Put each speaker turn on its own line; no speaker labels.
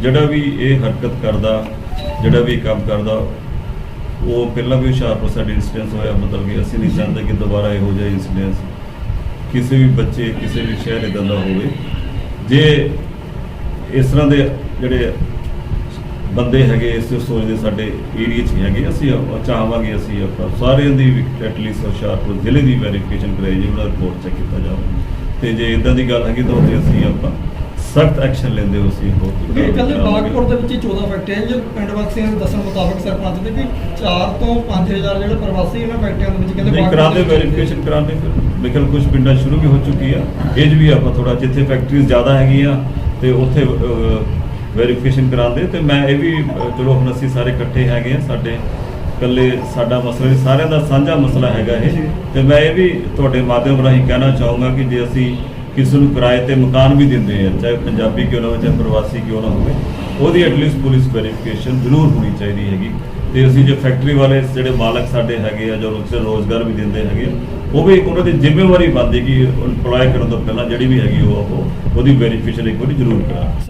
ਜਿਹੜਾ ਵੀ ਇਹ ਹਰਕਤ ਕਰਦਾ, ਜਿਹੜਾ ਵੀ ਕੰਮ ਕਰਦਾ, ਉਹ ਪਹਿਲਾਂ ਵੀ ਹੁਸ਼ਿਆਰਪੁਰ ਸਾਡੇ ਇਨਸੀਡੈਂਸ ਹੋਇਆ, ਮਤਲਬ ਕਿ ਅਸੀਂ ਨਹੀਂ ਚਾਹੁੰਦੇ ਕਿ ਦੁਬਾਰਾ ਇਹੋ ਜਿਹਾ ਇਨਸੀਡੈਂਸ ਕਿਸੇ ਵੀ ਬੱਚੇ, ਕਿਸੇ ਵੀ ਸ਼ਹਿਰ ਇਦਾਂ ਦਾ ਹੋਵੇ। ਜੇ ਇਸ ਤਰ੍ਹਾਂ ਦੇ ਜਿਹੜੇ ਬੰਦੇ ਹੈਗੇ, ਇਸ ਸੋਚ ਦੇ ਸਾਡੇ ਏਰੀਆ 'ਚ ਹੈਗੇ, ਅਸੀਂ ਉਹ ਚਾਹਾਂਗੇ ਅਸੀਂ ਆਪਣਾ ਸਾਰਿਆਂ ਦੀ ਐਟਲੀਸਟ ਹੁਸ਼ਿਆਰਪੁਰ ਜ਼ਿਲ੍ਹੇ ਦੀ ਵੈਰੀਫਿਕੇਸ਼ਨ ਕਰਾਈ ਜੀ ਉਹਦਾ ਰਿਪੋਰਟ ਚੈੱਕ ਕੀਤਾ ਜਾਵੇ। ਤੇ ਜੇ ਇਦਾਂ ਦੀ ਗੱਲ ਹੈਗੀ ਤਾਂ ਉਹਦੇ ਅਸੀਂ ਆਪਾਂ ਸਖਤ ਐਕਸ਼ਨ ਲੈਂਦੇ ਹੋ ਅਸੀਂ ਹੋਰ
ਇਹ ਕੱਲੇ ਬਾਗਪੁਰ ਦੇ ਵਿੱਚ ਹੀ 14 ਫੈਕਟਰੀਆਂ ਜੋ ਪਿੰਡ ਵਾਸੀਆਂ ਦੇ ਦੱਸਣ ਮੁਤਾਬਕ ਸਰਪੰਚ ਦੇ ਵੀ 4 ਤੋਂ 5000 ਜਿਹੜੇ ਪ੍ਰਵਾਸੀ ਇਹਨਾਂ ਫੈਕਟਰੀਆਂ ਦੇ ਵਿੱਚ ਕਹਿੰਦੇ ਬਾਗਪੁਰ
ਕਰਾਉਂਦੇ ਵੈਰੀਫਿਕੇਸ਼ਨ ਕਰਾਉਂਦੇ ਫਿਰ। ਮੇਕਲ ਕੁਝ ਪਿੰਡਾਂ ਸ਼ੁਰੂ ਵੀ ਹੋ ਚੁੱਕੀ ਆ। ਇਹ ਵੀ ਆਪਾਂ ਥੋੜਾ ਜਿੱਥੇ ਫੈਕਟਰੀਜ਼ ਜ਼ਿਆਦਾ ਹੈਗੀਆਂ ਤੇ ਉੱਥੇ ਵੈਰੀਫਿਕੇਸ਼ਨ ਕਰਾਉਂਦੇ। ਤੇ ਮੈਂ ਇਹ ਵੀ ਚਲੋ ਹੁਣ ਅਸੀਂ ਸਾਰੇ ਇਕੱਠੇ ਹੈਗੇ ਆ ਸਾਡੇ ਇਕੱਲੇ ਸਾਡਾ ਮਸਲਾ ਸਾਰਿਆਂ ਦਾ ਸਾਂਝਾ ਮਸਲਾ ਹੈਗਾ ਇਹ। ਤੇ ਮੈਂ ਇਹ ਵੀ ਤੁਹਾਡੇ ਮਾਧਿਅਮ ਰਾਹੀਂ ਕਹਿਣਾ ਚਾਹੂੰਗਾ ਕਿ ਜੇ ਅਸੀਂ ਕਿਸੇ ਨੂੰ ਕਿਰਾਏ ਤੇ ਮਕਾਨ ਵੀ ਦਿੰਦੇ ਆ ਚਾਹੇ ਪੰਜਾਬੀ ਕਿਉਂ ਨਾ ਹੋਵੇ ਚਾਹੇ ਪ੍ਰਵਾਸੀ ਕਿਉਂ ਨਾ ਹੋਵੇ ਉਹਦੀ ਐਟਲੀਸਟ ਪੁਲਿਸ ਵੈਰੀਫਿਕੇਸ਼ਨ ਜ਼ਰੂਰ ਹੋਣੀ ਚਾਹੀਦੀ ਹੈਗੀ। ਤੇ ਅਸੀਂ ਜੇ ਫੈਕਟਰੀ ਵਾਲੇ ਜਿਹੜੇ ਮਾਲਕ ਸਾਡੇ ਹੈਗੇ ਆ ਜੋ ਉੱਥੇ ਰੋਜ਼ਗਾਰ ਵੀ ਦਿੰਦੇ ਹੈਗੇ ਆ, ਉਹ ਵੀ ਉਹਨਾਂ ਦੀ ਜ਼ਿੰਮੇਵਾਰੀ ਬਣਦੀ ਕਿ EMPLOY ਕਰਨ ਤੋਂ ਪਹਿਲਾਂ ਜਿਹੜੀ ਵੀ ਹੈਗੀ ਉਹ ਉਹ- ਉਹਦੀ ਵੈਰੀਫਿਕੇਸ਼ਨ ਇੱਕ ਵਾਰੀ ਜ਼ਰੂਰ ਕਰਾਉਣ।